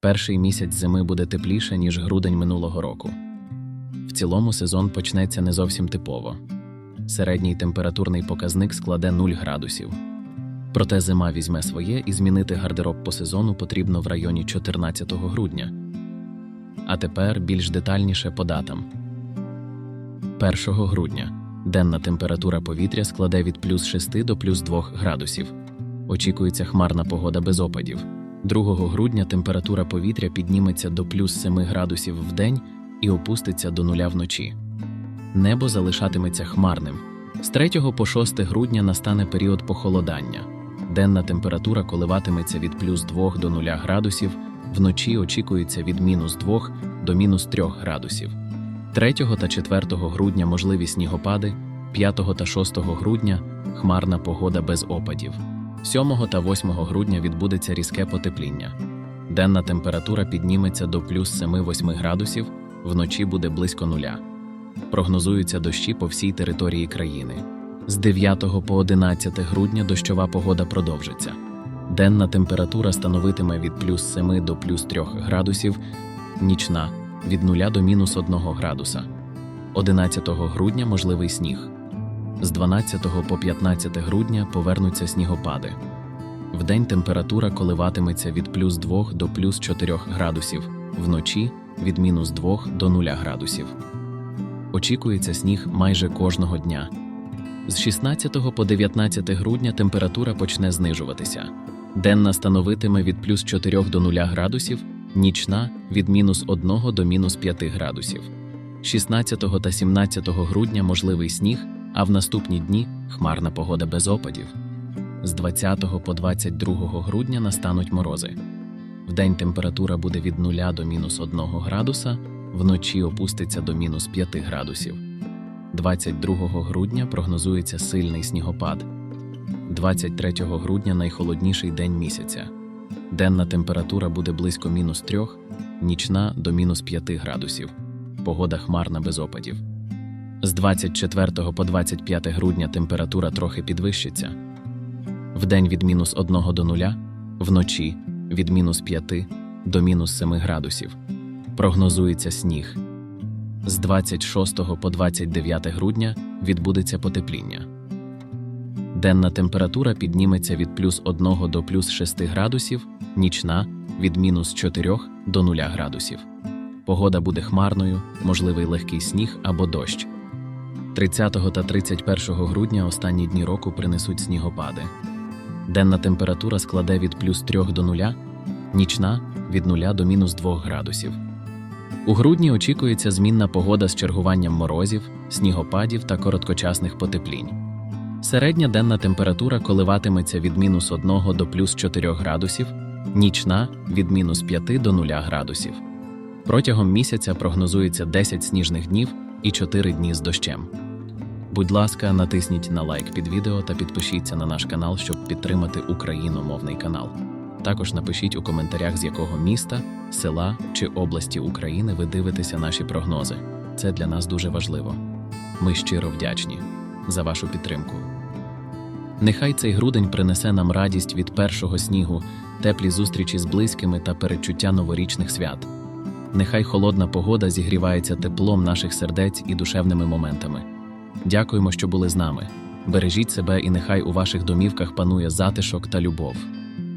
Перший місяць зими буде тепліше, ніж грудень минулого року. В цілому сезон почнеться не зовсім типово. Середній температурний показник складе 0 градусів. Проте зима візьме своє і змінити гардероб по сезону потрібно в районі 14 грудня. А тепер більш детальніше по датам. 1 грудня денна температура повітря складе від плюс 6 до плюс 2 градусів. Очікується хмарна погода без опадів. 2 грудня температура повітря підніметься до плюс 7 градусів в день і опуститься до нуля вночі. Небо залишатиметься хмарним. З 3 по 6 грудня настане період похолодання. Денна температура коливатиметься від плюс 2 до 0 градусів, вночі очікується від мінус 2 до мінус 3 градусів. 3 та 4 грудня можливі снігопади, 5 та 6 грудня хмарна погода без опадів. 7 та 8 грудня відбудеться різке потепління. Денна температура підніметься до плюс 7-8 градусів, вночі буде близько нуля. Прогнозуються дощі по всій території країни. З 9 по 11 грудня дощова погода продовжиться. Денна температура становитиме від плюс 7 до плюс 3 градусів, нічна від 0 до мінус 1 градуса. 11 грудня можливий сніг. З 12 по 15 грудня повернуться снігопади. Вдень температура коливатиметься від плюс 2 до плюс 4 градусів, вночі від мінус 2 до 0 градусів. Очікується сніг майже кожного дня. З 16 по 19 грудня температура почне знижуватися. Денна становитиме від плюс 4 до 0 градусів, нічна від мінус 1 до мінус 5 градусів. 16 та 17 грудня можливий сніг, а в наступні дні хмарна погода без опадів. З 20 по 22 грудня настануть морози. Вдень температура буде від 0 до мінус 1 градуса, вночі опуститься до мінус 5 градусів. 22 грудня прогнозується сильний снігопад. 23 грудня найхолодніший день місяця. Денна температура буде близько мінус 3, нічна до мінус 5 градусів. Погода хмарна без опадів. З 24 по 25 грудня температура трохи підвищиться. Вдень від мінус 1 до 0, вночі від мінус 5 до мінус 7 градусів. Прогнозується сніг. З 26 по 29 грудня відбудеться потепління. Денна температура підніметься від плюс 1 до плюс 6 градусів, нічна від мінус 4 до 0 градусів. Погода буде хмарною, можливий легкий сніг або дощ. 30 та 31 грудня останні дні року принесуть снігопади. Денна температура складе від плюс 3 до 0, нічна від 0 до мінус 2 градусів. У грудні очікується змінна погода з чергуванням морозів, снігопадів та короткочасних потеплінь. Середня денна температура коливатиметься від мінус 1 до плюс 4 градусів, нічна від мінус 5 до 0 градусів. Протягом місяця прогнозується 10 сніжних днів і 4 дні з дощем. Будь ласка, натисніть на лайк під відео та підпишіться на наш канал, щоб підтримати україномовний канал. Також напишіть у коментарях, з якого міста, села чи області України ви дивитеся наші прогнози. Це для нас дуже важливо. Ми щиро вдячні за вашу підтримку. Нехай цей грудень принесе нам радість від першого снігу, теплі зустрічі з близькими та передчуття новорічних свят. Нехай холодна погода зігрівається теплом наших сердець і душевними моментами. Дякуємо, що були з нами. Бережіть себе, і нехай у ваших домівках панує затишок та любов.